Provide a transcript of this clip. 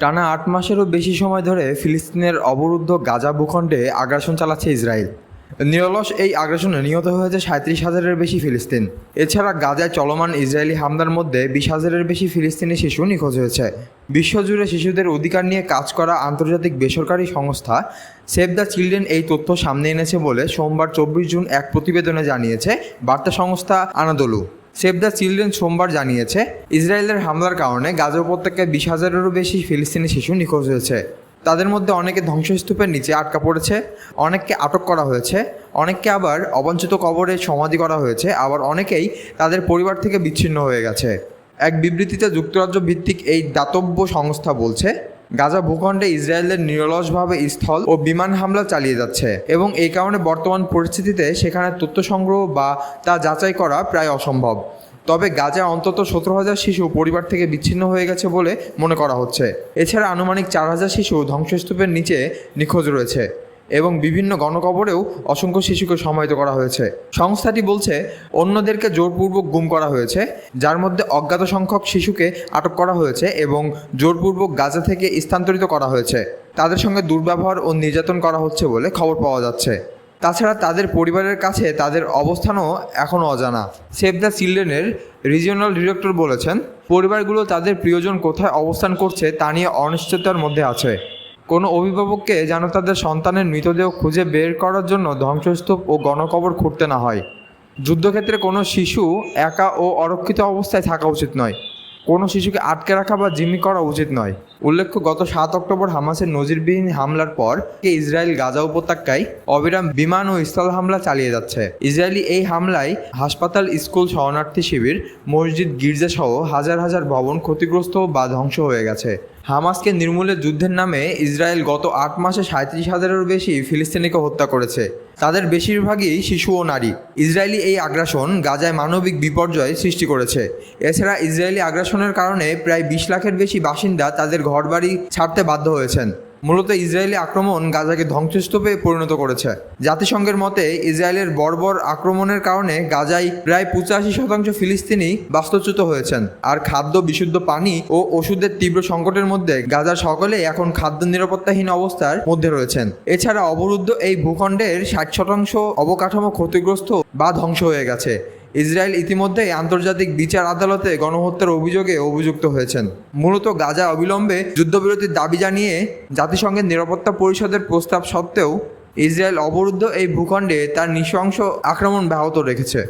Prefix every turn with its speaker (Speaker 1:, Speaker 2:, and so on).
Speaker 1: টানা আট মাসেরও বেশি সময় ধরে ফিলিস্তিনের অবরুদ্ধ গাজা ভূখণ্ডে আগ্রাসন চালাচ্ছে ইসরায়েল। নিরলস এই আগ্রাসনে নিহত হয়েছে সাঁত্রিশ হাজারের বেশি ফিলিস্তিন। এছাড়া গাজায় চলমান ইসরায়েলি হামলার মধ্যে বিশ হাজারের বেশি ফিলিস্তিনি শিশু নিখোঁজ হয়েছে। বিশ্বজুড়ে শিশুদের অধিকার নিয়ে কাজ করা আন্তর্জাতিক বেসরকারি সংস্থা সেভ দ্য চিলড্রেন এই তথ্য সামনে এনেছে বলে সোমবার চব্বিশ জুন এক প্রতিবেদনে জানিয়েছে বার্তা সংস্থা আনাদোলু। সেভ দ্য চিলড্রেন সোমবার জানিয়েছে, ইসরায়েলের হামলার কারণে গাজা উপত্যকায় বিশ হাজারেরও বেশি ফিলিস্তিনি শিশু নিখোঁজ হয়েছে। তাদের মধ্যে অনেকে ধ্বংসস্তূপের নিচে আটকা পড়েছে, অনেককে আটক করা হয়েছে, অনেককে আবার অবাঞ্ছিত কবরে সমাধি করা হয়েছে, আবার অনেকেই তাদের পরিবার থেকে বিচ্ছিন্ন হয়ে গেছে। এক বিবৃতিতে যুক্তরাজ্য ভিত্তিক এই দাতব্য সংস্থা বলছে গাজা ভূখণ্ডে ইসরায়েলের নিরলসভাবে স্থল ও বিমান হামলা চালিয়ে যাচ্ছে এবং এই কারণে বর্তমান পরিস্থিতিতে সেখানে তথ্য সংগ্রহ বা তা যাচাই করা প্রায় অসম্ভব। তবে গাজা অন্তত সতেরো হাজার শিশু পরিবার থেকে বিচ্ছিন্ন হয়ে গেছে বলে মনে করা হচ্ছে। এছাড়া আনুমানিক চার হাজার শিশু ধ্বংসস্তূপের নিচে নিখোঁজ রয়েছে। এবং বিভিন্ন গণকবরেও অসংখ্য শিশুকে সমাহিত করা হয়েছে। সংস্থাটি বলছে, অন্যদেরকে জোরপূর্বক গুম করা হয়েছে, যার মধ্যে অজ্ঞাত সংখ্যক শিশুকে আটক করা হয়েছে এবং জোরপূর্বক গাজা থেকে স্থানান্তরিত করা হয়েছে। তাদের সঙ্গে দুর্ব্যবহার ও নির্যাতন করা হচ্ছে বলে খবর পাওয়া যাচ্ছে। তাছাড়া তাদের পরিবারের কাছে তাদের অবস্থানও এখনও অজানা। সেভ দ্য চিলড্রেনের রিজিওনাল ডিরেক্টর বলেছেন, পরিবারগুলো তাদের প্রিয়জন কোথায় অবস্থান করছে তা নিয়ে অনিশ্চয়তার মধ্যে আছে। কোনো অভিভাবককে যেন তাদের সন্তানের মৃতদেহ খুঁজে বের করার জন্য ধ্বংসস্তূপ ও গণকবর খুঁড়তে না হয়। যুদ্ধক্ষেত্রে কোনো শিশু একা ও অরক্ষিত অবস্থায় থাকা উচিত নয়। কোনো শিশুকে আটকে রাখা বা জিম্মি করা উচিত নয়। উল্লেখ্য, গত সাত অক্টোবর হামাসের নজিরবিহীন হামলার পর ইসরায়েল গাজা উপত্যকায় অবিরাম বিমান ও স্থল হামলা চালিয়ে যাচ্ছে। ইসরায়েলি এই হামলায় হাসপাতাল, স্কুল, শরণার্থী শিবির, মসজিদ গির্জা সহ হাজার হাজার ভবন ক্ষতিগ্রস্ত বা ধ্বংস হয়ে গেছে। হামাসকে নির্মূলের যুদ্ধের নামে ইসরায়েল গত আট মাসে সাঁত্রিশ হাজারেরও বেশি ফিলিস্তিনিকে হত্যা করেছে। তাদের বেশিরভাগই শিশু ও নারী। ইসরায়েলি এই আগ্রাসন গাজায় মানবিক বিপর্যয় সৃষ্টি করেছে। এছাড়া ইসরায়েলি আগ্রাসনের কারণে প্রায় বিশ লাখের বেশি বাসিন্দা তাদের ঘরবাড়ি ছাড়তে বাধ্য হয়েছেন। মূলত ইসরায়েলি আক্রমণ গাজাকে ধ্বংসস্তূপে পরিণত করেছে। জাতিসংঘের মতে, ইসরায়েলের বর্বর আক্রমণের কারণে গাজায় প্রায় পঁচাশি শতাংশ ফিলিস্তিনি বাস্তুচ্যুত হয়েছেন। আর খাদ্য, বিশুদ্ধ পানি ও ওষুধের তীব্র সংকটের মধ্যে গাজার সকলে এখন খাদ্য নিরাপত্তাহীন অবস্থার মধ্যে রয়েছেন। এছাড়া অবরুদ্ধ এই ভূখণ্ডের ষাট শতাংশ অবকাঠামো ক্ষতিগ্রস্ত বা ধ্বংস হয়ে গেছে। ইসরায়েল ইতিমধ্যেই আন্তর্জাতিক বিচার আদালতে গণহত্যার অভিযোগে অভিযুক্ত হয়েছেন। মূলত গাজা অবিলম্বে যুদ্ধবিরতির দাবি জানিয়ে জাতিসংঘের নিরাপত্তা পরিষদের প্রস্তাব সত্ত্বেও ইসরায়েল অবরুদ্ধ এই ভূখণ্ডে তার নৃশংস আক্রমণ ব্যাহত রেখেছে।